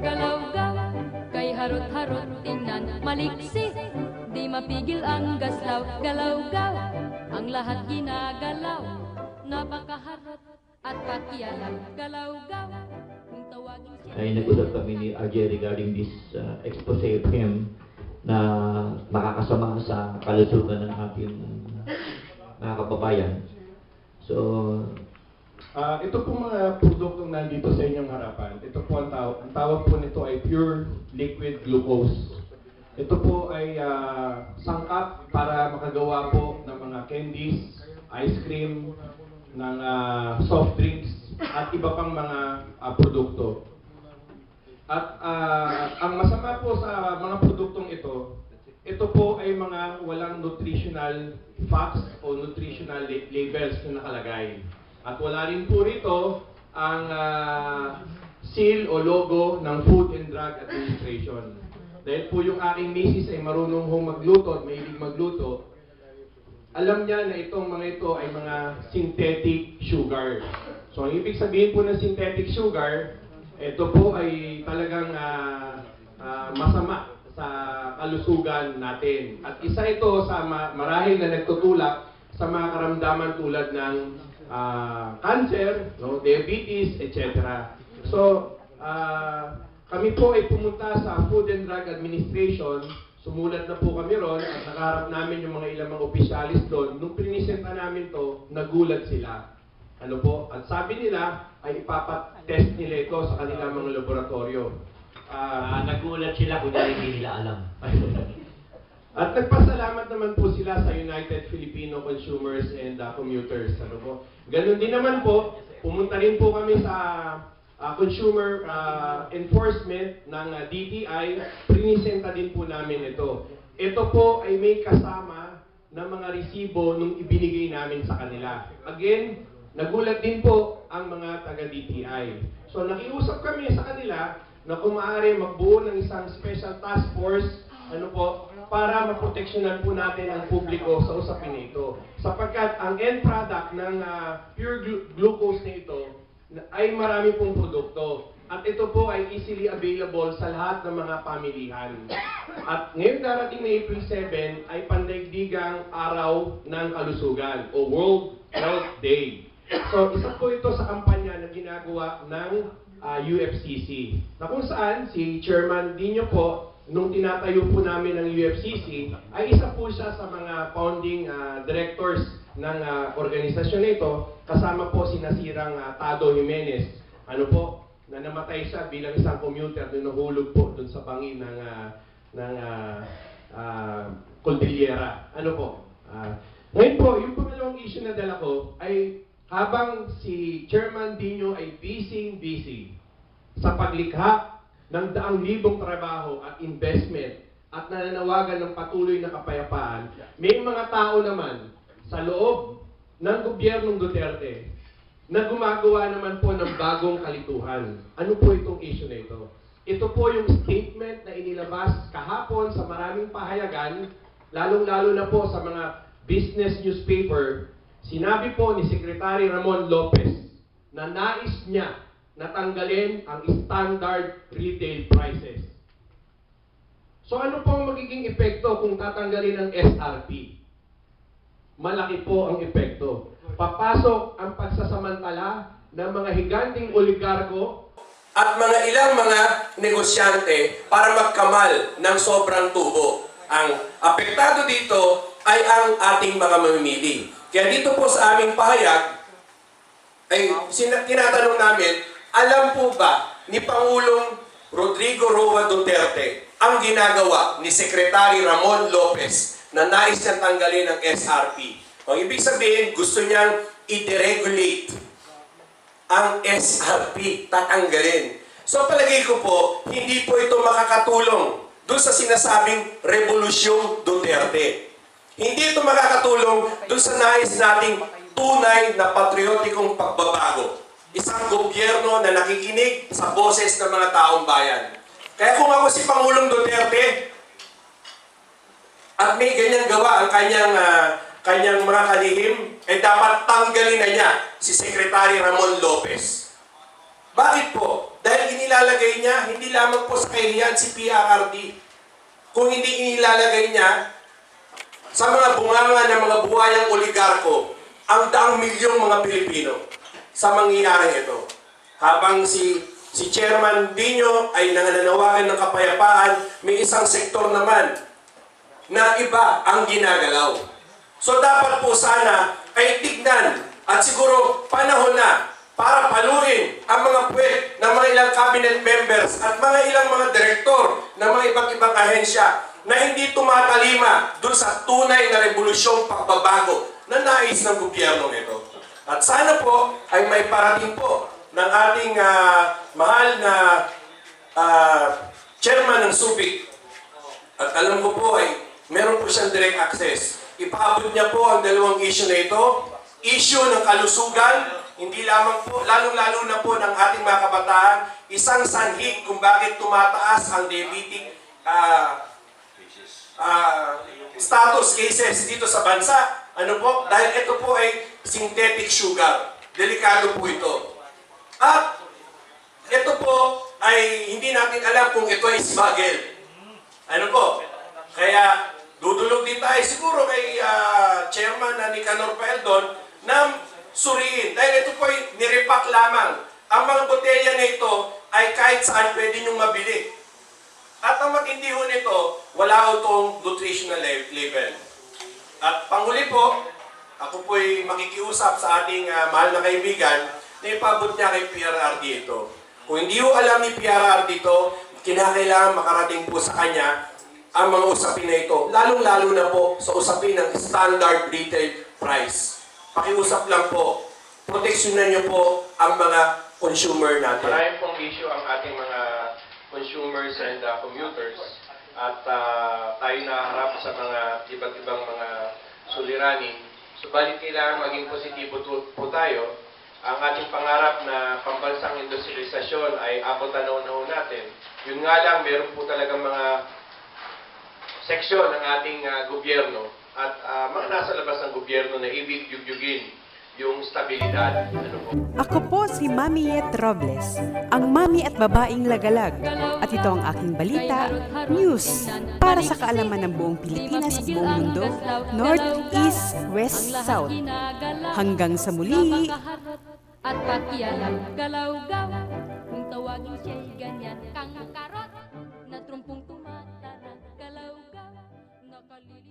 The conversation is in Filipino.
Galaw-gaw, kay harot-harot tingnan. Maliksi, di mapigil ang gaslaw. Galaw-gaw, ang lahat ginagalaw. Napakaharot at pakialam. Siya. Ay nag-usap kami ni RJ regarding this uh, expose of him na makakasama sa kalusugan ng ating uh, mga kababayan. So, Ah, ito po mga produktong nandito sa inyong harapan. Ito po ang tawag. Ang tawag po nito ay pure liquid glucose. Ito po ay ah, sangkap para makagawa po ng mga candies, ice cream, ng ah, soft drinks, at iba pang mga ah, produkto. At ah, ang masama po sa mga produktong ito, ito po ay mga walang nutritional facts o nutritional la- labels na nakalagay. At wala rin po rito ang ah, seal o logo ng Food and Drug Administration. Dahil po yung aking misis ay marunong hong magluto at mahilig magluto, alam niya na itong mga ito ay mga synthetic sugar. So, ang ibig sabihin po ng synthetic sugar, ito po ay talagang ah, ah, masama sa kalusugan natin. At isa ito sa ma- marahil na nagtutulak sa mga karamdaman tulad ng ah, cancer, no, diabetes, etc. So, ah, kami po ay pumunta sa Food and Drug Administration Sumulat na po kami ron at nakaharap namin yung mga ilang mga opisyalis doon. Nung prinisenta namin to, nagulat sila. Ano po? At sabi nila ay ipapatest nila ito sa kanilang mga laboratorio. Uh, nagulat sila kung hindi nila alam. at nagpasalamat naman po sila sa United Filipino Consumers and uh, Commuters. Ano po? Ganun din naman po, pumunta rin po kami sa uh, Consumer uh, Enforcement ng uh, DTI. Prinisenta din po namin ito. Ito po ay may kasama ng mga resibo nung ibinigay namin sa kanila. Again, nagulat din po ang mga taga-DTI. So nakiusap kami sa kanila na kung maaari magbuo ng isang special task force ano po, para maproteksyonan po natin ang publiko sa usapin na ito. Sapagkat ang end product ng ah, pure glu- glucose na ito na- ay marami pong produkto. At ito po ay easily available sa lahat ng mga pamilihan. At ngayon darating na April 7 ay pandaigdigang araw ng kalusugan o World Health Day. So isa po ito sa kampanya na ginagawa ng ah, UFCC. Na kung saan si Chairman Dino po nung tinatayo po namin ng UFCC, ay isa po siya sa mga founding ah, directors ng ah, organisasyon na ito, kasama po si nasirang ah, Tado Jimenez. Ano po, na namatay siya bilang isang commuter na nahulog po doon sa bangin ng, ah, ng ah, ah, Cordillera. Ano po? Ah, ngayon po, yung pangalawang issue na dala ko ay habang si Chairman Dino ay busy-busy sa paglikha ng daang libong trabaho at investment at nananawagan ng patuloy na kapayapaan, may mga tao naman sa loob ng gobyernong Duterte na gumagawa naman po ng bagong kalituhan. Ano po itong issue na ito? Ito po yung statement na inilabas kahapon sa maraming pahayagan, lalong-lalo na po sa mga business newspaper, sinabi po ni Secretary Ramon Lopez na nais niya natanggalin ang standard retail prices. So ano po ang magiging epekto kung tatanggalin ang SRP? Malaki po ang epekto. Papasok ang pagsasamantala ng mga higanting oligarko at mga ilang mga negosyante para magkamal ng sobrang tubo. Ang apektado dito ay ang ating mga mamimili. Kaya dito po sa aming pahayag, ay tinatanong namin, alam po ba ni Pangulong Rodrigo Roa Duterte ang ginagawa ni Secretary Ramon Lopez na nais niyang tanggalin ang SRP? Ang ibig sabihin, gusto niyang i-deregulate ang SRP tatanggalin. So palagay ko po, hindi po ito makakatulong doon sa sinasabing Revolusyong Duterte. Hindi ito makakatulong doon sa nais nating tunay na patriotikong pagbabago. Isang gobyerno na nakikinig sa boses ng mga taong bayan. Kaya kung ako si Pangulong Duterte, at may ganyang gawa ang kanyang ah, kanyang mga kalihim, ay dapat tanggalin na niya si Secretary Ramon Lopez. Bakit po? Dahil inilalagay niya, hindi lamang po sa kahihiyan si PRRD, kung hindi inilalagay niya sa mga bunganga ng mga buhayang oligarko ang daang milyong mga Pilipino sa mangyayaring ito. Habang si si Chairman Dino ay nangananawagan ng kapayapaan, may isang sektor naman na iba ang ginagalaw. So dapat po sana ay tignan at siguro panahon na para paluin ang mga puwet ng mga ilang cabinet members at mga ilang mga direktor ng mga ibang ibang ahensya na hindi tumatalima dun sa tunay na revolusyong pagbabago na nais ng gobyerno nito. At sana po ay may parating po ng ating ah, mahal na ah, chairman ng Subic at alam ko po ay meron po siyang direct access. Ipaabot niya po ang dalawang issue na ito. Issue ng kalusugan, hindi lamang po, lalong-lalo na po ng ating mga kabataan, isang sanhi kung bakit tumataas ang diabetic ah, ah, status cases dito sa bansa. Ano po? Dahil ito po ay synthetic sugar. Delikado po ito. At ito po ay hindi natin alam kung ito ay smuggle. Ano po? Kaya dudulog din tayo siguro kay ah, chairman na ni Canor Peldon na suriin. Dahil ito po ay nirepack lamang. Ang mga botelya na ito ay kahit saan pwede niyong mabili. At ang matindi ho nito, wala ho itong nutritional label. At panghuli po, ako po'y makikiusap sa ating ah, mahal na kaibigan na ipabot niya kay PRRD ito. Kung hindi ho alam ni PRRD ito, kinakailangan makarating po sa kanya ang mga usapin na ito. Lalong-lalo na po sa usapin ng standard retail price. Pakiusap lang po, proteksyonan niyo po ang mga consumer natin. Marami pong issue ang ating mga consumers and uh, commuters at uh, tayo naharap sa mga iba't ibang mga suliranin. Subalit kailangan maging positibo po tayo. Ang ating pangarap na pambansang industrialisasyon ay abutan na ho natin. Yun nga lang, meron po talagang mga seksyon ng ating uh, gobyerno at uh, mga nasa labas ng gobyerno na ibig yugyugin yung stabilidad. Ano po? Ako po si Mami Yet Robles, ang mami at babaeng lagalag. At ito ang aking balita, news, para sa kaalaman ng buong Pilipinas at buong mundo, North, East, West, South. Hanggang sa muli, At pakialam, galaw-gaw Kung tawagin siya'y ganyan Kang karot Na trumpong tumatanang Galaw-gaw Nakalili